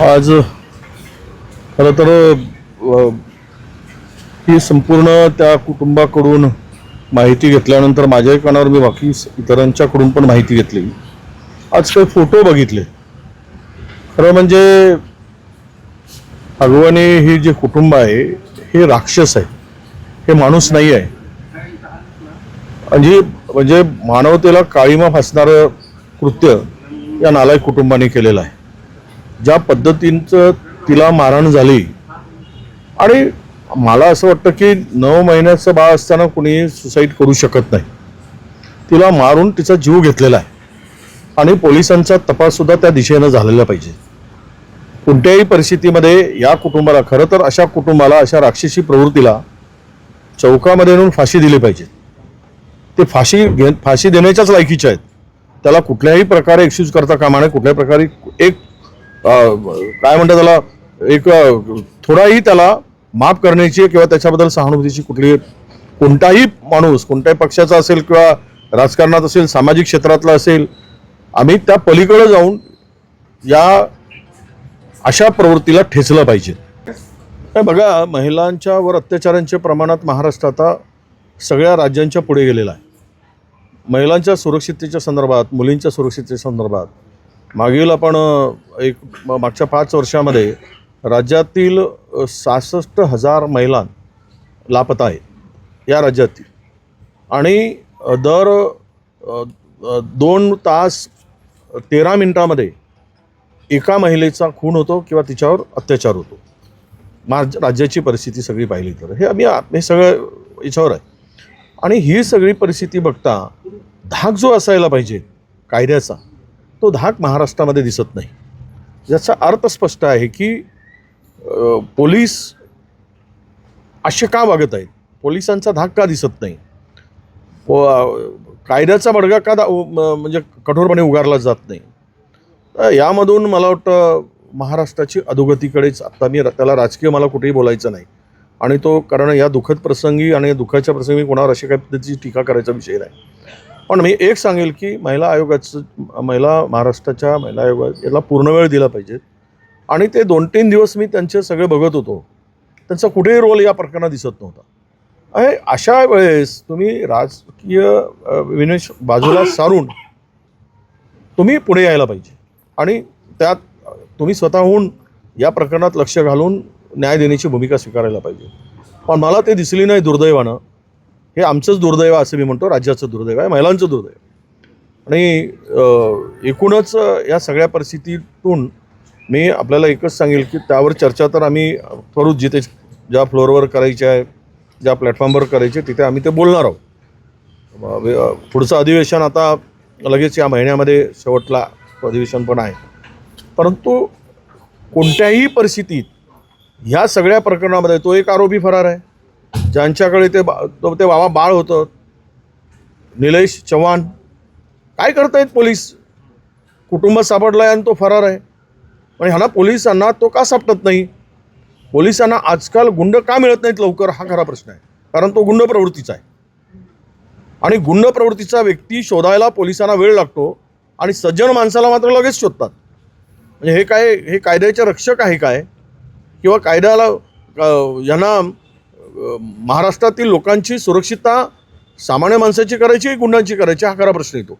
आज खरं तर ही संपूर्ण त्या कुटुंबाकडून माहिती घेतल्यानंतर माझ्याही कानावर मी बाकी इतरांच्याकडून पण माहिती घेतली. आज काही फोटो बघितले. खरं म्हणजे अगवाने हे जे कुटुंब आहे हे राक्षस आहे. हे माणूस नाही आहे. म्हणजे म्हणजे मानवतेला काळीमा फासणारं कृत्य या नालायक कुटुंबाने केलेलं आहे. ज्या पद्धतींचं तिला मारहाण झाली. आणि मला असं वाटतं की नऊ महिन्याचं बाळ असताना कुणी सुसाईड करू शकत नाही. तिला मारून तिचा जीव घेतलेला आहे. आणि पोलिसांचा तपाससुद्धा त्या दिशेनं झालेला पाहिजे. कोणत्याही परिस्थितीमध्ये या कुटुंबाला खरं तर अशा कुटुंबाला अशा राक्षसी प्रवृत्तीला चौकामध्ये येऊन फाशी दिली पाहिजे. ते फाशी घे फाशी देण्याच्याच लायकीचे आहेत. त्याला कुठल्याही प्रकारे एक्सक्यूज करता कामा नये. कुठल्याही प्रकारे एक काय म्हणतात त्याला एक थोडाही त्याला माफ करण्याची किंवा त्याच्याबद्दल सहानुभूतीची कुठली कोणताही माणूस कोणत्याही पक्षाचा असेल किंवा राजकारणात असेल सामाजिक क्षेत्रातला असेल आम्ही त्या पलीकडे जाऊन या अशा प्रवृत्तीला ठेचलं पाहिजे. बघा महिलांच्यावर अत्याचारांच्या प्रमाणात महाराष्ट्र आता सगळ्या राज्यांच्या पुढे गेलेला आहे. महिलांच्या सुरक्षिततेच्या संदर्भात मुलींच्या सुरक्षिततेच्या संदर्भात मागील आपण एक म- मागच्या पाच वर्षामध्ये राज्यातील सहासष्ट हजार महिला लापता आहेत या राज्यातील. आणि दर दोन तास तेरा मिनटामध्ये एका महिलेचा खून होतो किंवा तिच्यावर अत्याचार होतो. माझ राज्याची परिस्थिती सगळी पाहिली तर. हे आम्ही हे सगळं याच्यावर आहे. आणि ही सगळी परिस्थिती बघता धाक जो असायला पाहिजे कायद्याचा तो धाक महाराष्ट्रामध्ये दिसत नाही. याचा अर्थ स्पष्ट आहे की पोलीस असे का वागत आहेत? पोलिसांचा धाक का दिसत नाही? पो कायद्याचा बडगा का दा म्हणजे कठोरपणे उगारला जात नाही? यामधून मला वाटतं महाराष्ट्राची अधोगतीकडेच आत्ता मी र- त्याला राजकीय मला कुठेही बोलायचं नाही. आणि तो कारण या दुःखद प्रसंगी आणि या दुःखाच्या प्रसंगी कोणावर अशा काही पद्धतीची टीका करायचा विषय नाही. पण मी एक सांगेल की महिला आयोगाचं महिला महाराष्ट्राच्या महिला आयोगा याला पूर्ण वेळ दिला पाहिजे. आणि ते दोन तीन दिवस मी त्यांचे सगळे बघत होतो. त्यांचा कुठेही रोल या प्रकरणात दिसत नव्हता. आहे अशा वेळेस तुम्ही राजकीय विनेश बाजूला सारून तुम्ही पुढे यायला पाहिजे. आणि त्यात तुम्ही स्वतःहून या प्रकरणात लक्ष घालून न्याय देण्याची भूमिका स्वीकारायला पाहिजे. पण मला ते दिसली नाही दुर्दैवानं. हे आमचंच दुर्दैव असं मी म्हणतो राज्याचं दुर्दैव आहे महिलांचं दुर्दैव आणि एकूणच या सगळ्या परिस्थितीतून मी आपल्याला एकच सांगेल की त्यावर चर्चा तर आम्ही करूच जिथे ज्या फ्लोअरवर करायची आहे ज्या प्लॅटफॉर्मवर करायचे तिथे आम्ही ते बोलणार आहोत. पुढचं अधिवेशन आता लगेच या महिन्यामध्ये शेवटला अधिवेशन पण आहे. परंतु कोणत्याही परिस्थितीत ह्या सगळ्या प्रकरणामध्ये तो एक आरोपी फरार आहे. ज्यांच्याकडे ते बा तो ते बाबा बाळ होतं. निलेश चव्हाण. काय करतायत पोलीस? कुटुंब सापडलं आहे आणि तो फरार आहे. पण ह्याला पोलिसांना तो का सापडत नाही? पोलिसांना आजकाल गुंड का मिळत नाहीत लवकर? हा खरा प्रश्न आहे. कारण तो गुंड प्रवृत्तीचा आहे. आणि गुंड प्रवृत्तीचा व्यक्ती शोधायला पोलिसांना वेळ लागतो आणि सज्जन माणसाला मात्र लगेच शोधतात. म्हणजे हे काय हे कायद्याचे रक्षक आहे काय? किंवा कायद्याला यांना महाराष्ट्रातील लोकांची सुरक्षितता सामान्य माणसाची करायची की गुंडांची करायची हा खरा प्रश्न येतो.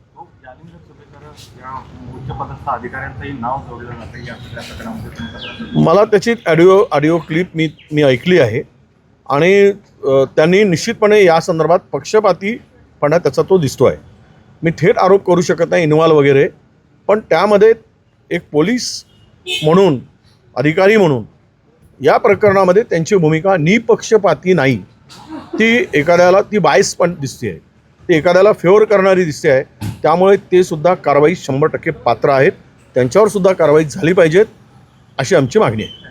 तुमचं मला त्याची ऑडिओ ऑडिओ क्लिप मी मी ऐकली आहे. आणि त्यांनी निश्चितपणे या संदर्भात पक्षपातीपणा त्याचा तो दिसतो आहे. मी थेट आरोप करू शकत नाही इन्व्हॉल्व वगैरे. पण त्यामध्ये एक पोलीस म्हणून अधिकारी म्हणून या प्रकरणामध्ये त्यांची भूमिका निपक्षपाती नाही. ती एखाद्याला ती बायस पण दिसते आहे. ती एखाद्याला फेवर करणारी दिसते आहे. त्यामुळे ते सुद्धा कारवाई शंभर टक्के पात्र आहेत. त्यांच्यावर सुद्धा कारवाई झाली पाहिजेत अशी आमची मागणी आहे.